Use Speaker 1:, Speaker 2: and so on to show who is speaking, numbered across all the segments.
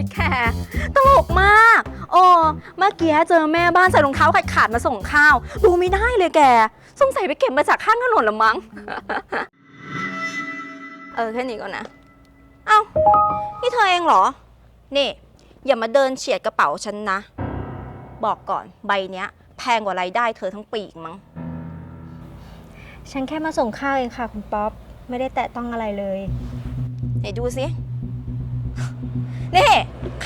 Speaker 1: ยแกตลกมาก โอ้เมื่อกี้เจอแม่บ้านใส่รองเท้าขาดขาดๆมาส่งข้าว ดูไม่ได้เลยแก สงสัยไปเก็บมาจากข้างถนนละมั้ง เออแค่นี้ก่อนนะ เอ้า นี่เธอเองเหรอ นี่ อย่ามาเดินเฉียดกระเป๋าฉันนะ บอกก่อนใบเนี้ย แพงกว่ารายได้เธอทั้งปีอีกมั้ง
Speaker 2: ฉันแค่มาส่งข้าวเองค่ะ คุณป๊อป ไม่ได้แตะต้องอะไรเลย
Speaker 1: ไหนดูสิ นี่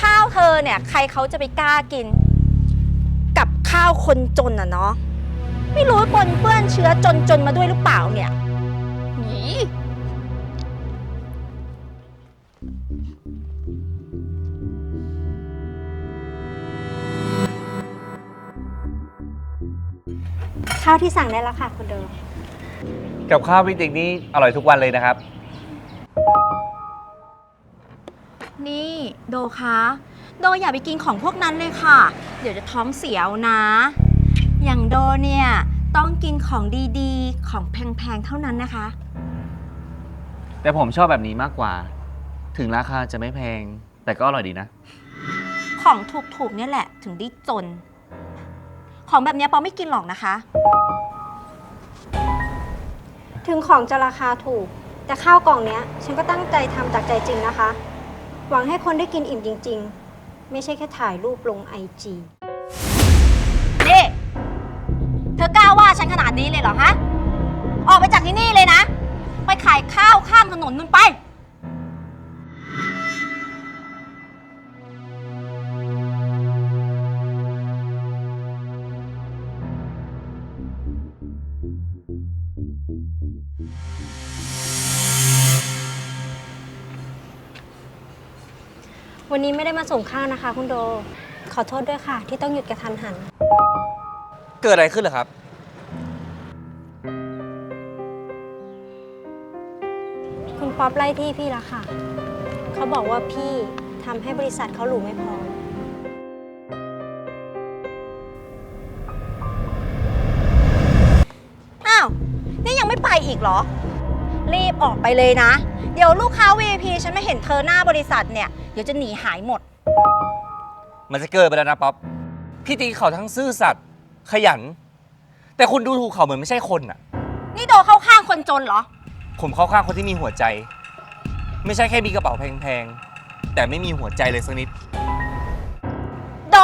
Speaker 1: ข้าวเธอเนี่ยใครเขาจะไปกล้ากิน กับข้าวคนจนอะเนาะไม่รู้ว่าปนเปื้อนเชื้อจนจนมาด้วยหรือเปล่าเนี่ยหนี
Speaker 2: ข้าวที่สั่งได้แล้วค่ะคุณโด
Speaker 3: กับข้าวพี่ติ๊กนี่อร่อยทุกวันเลยนะครับ
Speaker 1: นี่โดคะ โดอย่าไปกินของพวกนั้นเลยค่ะ เดี๋ยวจะท้องเสียวนะ อย่างโดเนี่ย ต้องกินของดีๆ ของแพงๆ เท่านั้นนะคะ
Speaker 3: แต่ผมชอบแบบนี้มากกว่า ถึงราคาจะไม่แพง แต่ก็อร่อยดีนะ
Speaker 1: ของถูกๆเนี่ยแหละ ถึงได้จน ของแบบเนี้ยปอไม่กินหรอกนะคะ
Speaker 2: ถึงของจะราคาถูก แต่ข้าวกล่องเนี้ย ฉันก็ตั้งใจทำจากใจจริงนะคะ หวังให้คนได้กินอิ่มจริง ๆ ไม่ใช่แค่ถ่ายรูปลงไอจี
Speaker 1: นี่เธอกล้าว่าฉันขนาดนี้เลยเหรอฮะ ออกไปจากที่นี่เลยนะ ไปขายข้าวข้างถนนนู่นไป
Speaker 2: วันนี้ไม่ได้มาส่งข้าวนะคะคุณโด ขอโทษด้วยค่ะ ที่ต้องหยุดกระทันหัน
Speaker 3: เกิดอะไรขึ้นเหรอครับ
Speaker 2: คุณป๊อปไล่ที่พี่แล้วค่ะ เขาบอกว่าพี่ทำให้บริษัทเขาหรูไม่พอ
Speaker 1: อ้าว นี่ยังไม่ไปอีกเหรอ รีบออกไปเลยนะ เดี๋ยวลูกค้า VIP ฉันไม่เห็นเธอหน้าบริษัทเนี่ย เดี๋ยวจะหนีหายหมด
Speaker 3: มันจะเกิดไปแล้วนะป๊อปพี่ติ๊กเขาทั้งซื่อสัตย์ขยัน แต่คุณดูถูกเขาเหมือนไม่ใช่คนอะ
Speaker 1: นี่โดเข้าข้างคนจนเหรอ
Speaker 3: ผมเข้าข้างคนที่มีหัวใจ ไม่ใช่แค่มีกระเป๋าแพงๆ แต่ไม่มีหัวใจเลยสักนิด
Speaker 1: โด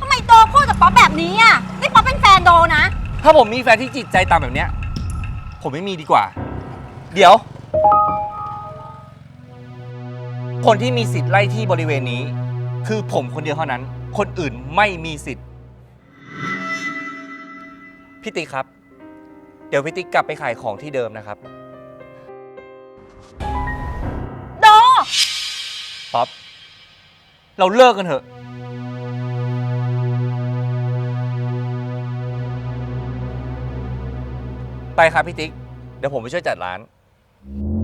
Speaker 1: ทำไมโดพูดกับป๊อปแบบนี้อะนี่ป๊อปเป็นแฟนโดนะ
Speaker 3: ถ้าผมมีแฟนที่จิตใจต่ำแบบเนี้ย ผมไม่มีดีกว่า เดี๋ยว คนที่มีสิทธิ์ไล่ที่บริเวณนี้ คือผมคนเดียวเท่านั้น คนอื่นไม่มีสิทธิ์พี่ติ๊กครับ เดี๋ยวพี่ติ๊กกลับไปขายของที่เดิมนะครับ
Speaker 1: โด
Speaker 3: ป๊อปเราเลิกกันเถอะ ไปครับพี่ติ๊ก เดี๋ยวผมไปช่วยจัดร้าน you.